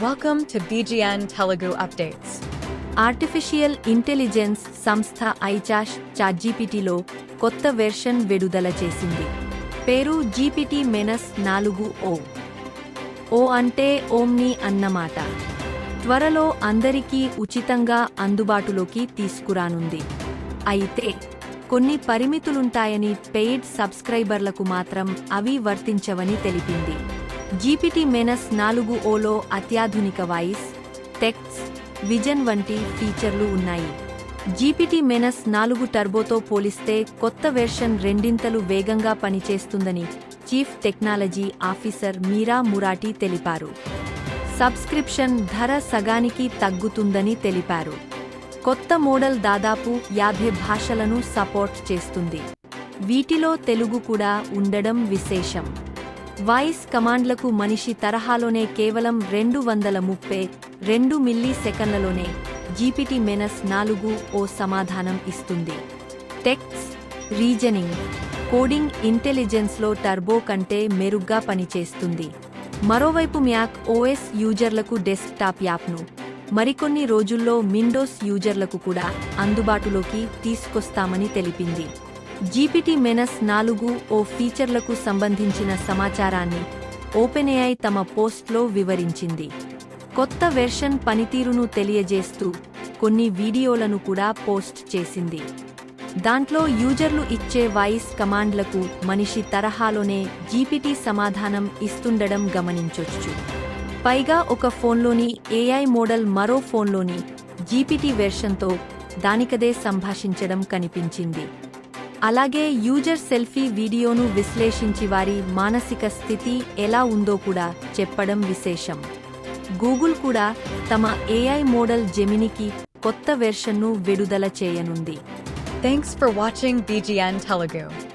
Welcome to BGN Telugu Updates. Artificial intelligence సంస్థ ఐచాష్ చాట్జీపీటీలో కొత్త వెర్షన్ విడుదల చేసింది. పేరు జీపీటీ మెనస్ నాలుగు ఓ ఓ అంటే ఓమ్ని అన్నమాట. త్వరలో అందరికీ ఉచితంగా అందుబాటులోకి తీసుకురానుంది. అయితే కొన్ని పరిమితులుంటాయని పెయిడ్ సబ్స్క్రైబర్లకు మాత్రం అవి వర్తించవని తెలిపింది. జీపీటీ మెనస్ నాలుగు ఓలో అత్యాధునిక వాయిస్ టెక్స్ విజన్ వంటి ఫీచర్లు ఉన్నాయి. జీపీటీ మెనస్ నాలుగు టర్బోతో పోలిస్తే కొత్త వెర్షన్ రెండింతలు వేగంగా పనిచేస్తుందని chief technology officer Mira Murati తెలిపారు. సబ్స్క్రిప్షన్ ధర సగానికి తగ్గుతుందని తెలిపారు. కొత్త మోడల్ దాదాపు యాభై భాషలను సపోర్ట్ చేస్తుంది. వీటిలో తెలుగు కూడా ఉండడం విశేషం. వాయిస్ కమాండ్లకు మనిషి తరహాలోనే కేవలం రెండు వందల ముప్పై రెండు మిల్లీ సెకన్లలోనే జీపీటీ మెనస్ నాలుగు ఓ సమాధానం ఇస్తుంది. టెక్స్ రీజనింగ్ కోడింగ్ ఇంటెలిజెన్స్లో టర్బో కంటే మెరుగ్గా పనిచేస్తుంది. మరోవైపు మ్యాక్ ఓఎస్ యూజర్లకు డెస్క్టాప్ యాప్ను మరికొన్ని రోజుల్లో విండోస్ యూజర్లకు కూడా అందుబాటులోకి తీసుకొస్తామని తెలిపింది. జీపీటీ మెనస్ నాలుగు ఓ ఫీచర్లకు సంబంధించిన సమాచారాన్ని ఓపెన్ఏఐ తమ పోస్ట్లో వివరించింది. కొత్త వెర్షన్ పనితీరును తెలియజేస్తూ కొన్ని వీడియోలను కూడా పోస్ట్ చేసింది. దాంట్లో యూజర్లు ఇచ్చే వాయిస్ కమాండ్లకు మనిషి తరహాలోనే జీపీటీ సమాధానం ఇస్తుండడం గమనించొచ్చు. పైగా ఒక ఫోన్లోని ఏఐ మోడల్ మరో ఫోన్లోని జీపీటీ వెర్షన్తో దానికదే సంభాషించడం కనిపించింది. అలాగే యూజర్ సెల్ఫీ వీడియోను విశ్లేషించి వారి మానసిక స్థితి ఎలా ఉందో కూడా చెప్పడం విశేషం గూగుల్ కూడా తమ ఏఐ మోడల్ జెమినికి కొత్త వెర్షన్ను విడుదల చేయనుంది thanks for watching BGN Telugu.